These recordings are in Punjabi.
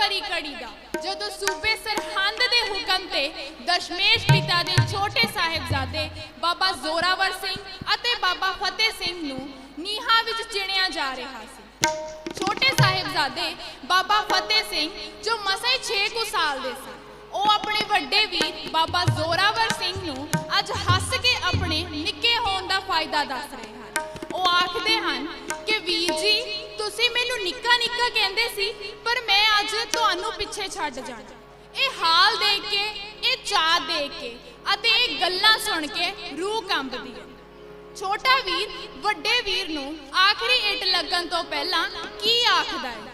ਭਰੀ ਘੜੀ ਦਾ। ਜਦੋਂ ਸੂਬੇ ਸਰਹੰਦ ਦੇ ਹੁਕਮ ਤੇ ਦਸ਼ਮੇਸ਼ ਪਿਤਾ ਦੇ ਛੋਟੇ ਸਾਹਿਬਜ਼ਾਦੇ ਬਾਬਾ ਜ਼ੋਰਾਵਰ ਸਿੰਘ ਅਤੇ ਬਾਬਾ ਫਤਿਹ ਸਿੰਘ ਨੂੰ ਨੀਹਾਂ ਵਿੱਚ ਚਿਣਿਆ ਜਾ ਰਿਹਾ ਸੀ। ਛੋਟੇ ਸਾਹਿਬਜ਼ਾਦੇ ਬਾਬਾ ਫਤਿਹ ਸਿੰਘ, ਜੋ ਮਸਾਈ 6 ਕੁ ਸਾਲ ਦੇ ਸਨ, ਉਹ ਆਪਣੇ ਵੱਡੇ ਵੀਰ ਬਾਬਾ ਜ਼ੋਰਾਵਰ ਸਿੰਘ ਨੂੰ ਅੱਜ ਹੱਸ ਕੇ ਆਪਣੇ ਨਿੱਕੇ ਹੋਣ ਦਾ ਫਾਇਦਾ ਦੱਸ ਰਹੇ ਹਨ। ਉਹ ਆਖਦੇ ਹਨ ਤੁਸੀਂ ਮੈਨੂੰ ਨਿੱਕਾ ਨਿੱਕਾ ਕਹਿੰਦੇ ਸੀ, ਪਰ ਮੈਂ ਅੱਜ ਤੁਹਾਨੂੰ ਪਿੱਛੇ ਛੱਡ ਜਾਣਾ। ਇਹ ਹਾਲ ਦੇਖ ਕੇ, ਇਹ ਚਾਹ ਦੇਖ ਕੇ ਅਤੇ ਇਹ ਗੱਲਾਂ ਸੁਣ ਕੇ ਰੂਹ ਕੰਬਦੀ ਹੈ। ਛੋਟਾ ਵੀਰ ਵੱਡੇ ਵੀਰ ਨੂੰ ਆਖਰੀ ਇੱਟ ਲੱਗਣ ਤੋਂ ਪਹਿਲਾਂ ਕੀ ਆਖਦਾ ਹੈ?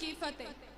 ਜੀ ਕੀ ਫਤਿਹ